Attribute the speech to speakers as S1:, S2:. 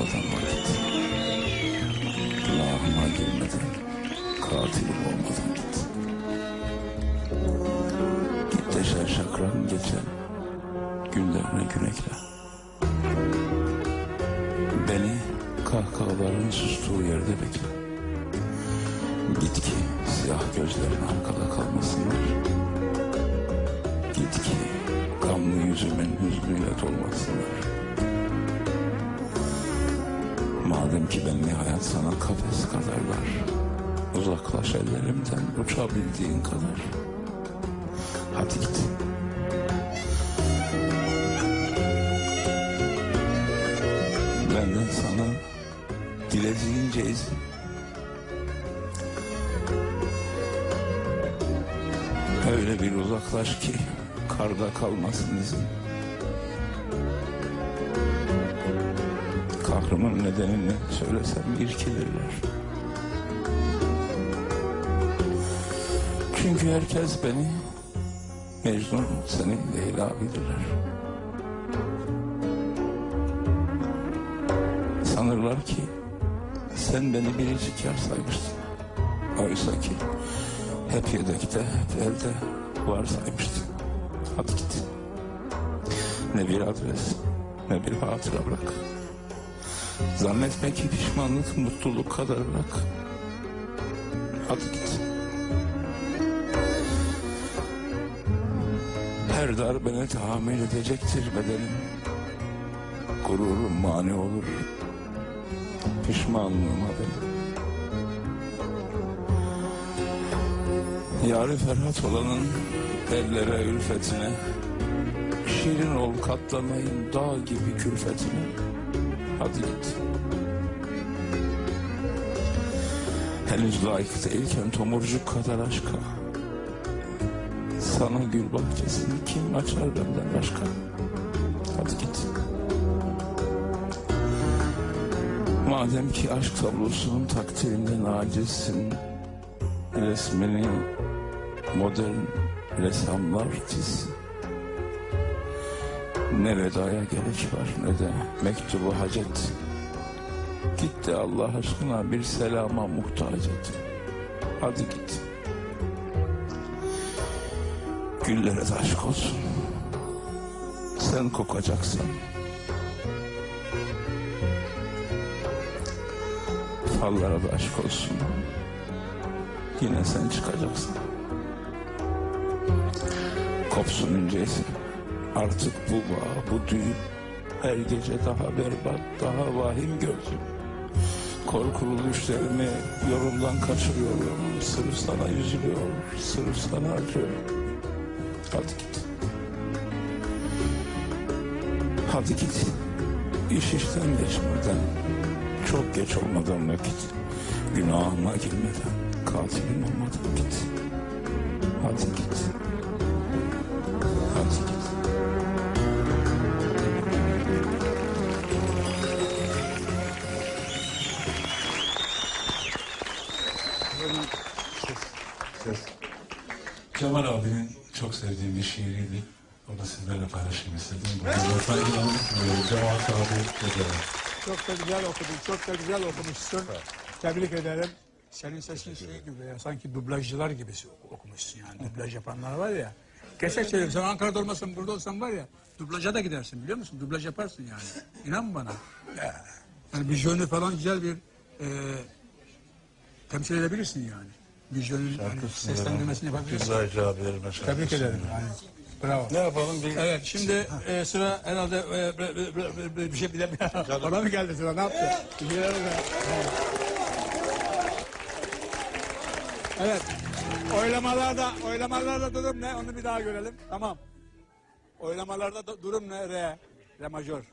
S1: olmadan vakit. Günahıma girmeden, katilim olmadan git. Git de şakran geçen günlerine gün ekle. Beni kahkahaların sustuğu yerde bekle. Git ki siyah gözlerin arkada kalmasınlar. Git ki gamlı yüzümün hüznüyle dolmasınlar. Madem ki ben nihayet sana kafes kadarlar. Uzaklaş ellerimden uçabildiğin kadar. Hadi git. Benden sana dilediğince izin. Öyle bir uzaklaş ki karda kalmasın izin. Kahrımın nedenini söylesem irkilirler. Çünkü herkes beni Mecnun seni Leyla bilirler. Sanırlar ki sen beni biricik yar saymıştın. Oysa ki hep yedekte, hep elde var saymıştın. Hadi git. Ne bir adres, ne bir hatıra bırak. Zannetme ki pişmanlık mutluluk kadar bırak. Hadi git. Her darbene tahammül edecektir bedenim. Gururum mani olur. Pişmanlığıma benim. Yarı Ferhat olanın ellere ülfetine Şirin ol katlanayım dağ gibi külfetine Hadi git. Henüz layık değilken tomurcuk kadar aşka. Sana gül bahçesini kim açar benden başka? Hadi git. Madem ki aşk tablosunun takdirinden acizsin resmini modern ressamlar çiz. Ne vedaya gerek var ne de mektubu hacet. Git de Allah aşkına bir selama muhtaç et. Hadi git. Güllere de aşk olsun. Sen kokacaksın. Fallara da aşk olsun. Yine sen çıkacaksın. Kopsun inceyse. Artık bu bağ, bu düğün her gece daha berbat, daha vahim gördüm. Korkulu düşlerimi yolumdan kaçırıyorum. Sırf sana üzülüyor, sırf sana acıyorum. Hadi git. Hadi git. İş işten geçmeden, çok geç olmadan vakit, günahıma girmeden, katilim olmadan git. Hadi git.
S2: Ses. Cemal abinin çok sevdiğim bir şiiriydi. Onu sizlerle paylaşayım istedim. Burada da saygılarımı sunuyorum. Cemal abi Hocalar.
S3: Çok da güzel okudun, çok da güzel okumuşsun. Tebrik ederim. Senin sesin şey gibi ya, sanki dublajcılar gibi okumuşsun yani. Dublaj yapanlar var ya. Gerçek söylüyorum, sen Ankara'da olmasan burada olsan var ya, dublaja da gidersin biliyor musun? Dublaj yaparsın yani. İnan bana. Ya. Yani vizyonu falan güzel bir e, temsil edebilirsin yani. Vizyonun hani, seslendirmesini yapabilirsin.
S2: Güzelce abilerime şarkı
S3: Tebrik ederim. Yani. Bravo.
S2: Ne yapalım? Bir...
S3: Evet şimdi e, sıra herhalde e, bre- bre- bre- bre- bir şey bile Bana mı geldi sıra ne yaptı? Evet. Oylamalarda oylamalarda durum ne? Onu bir daha görelim. Tamam. Oylamalarda da durum ne? Re. Re majör.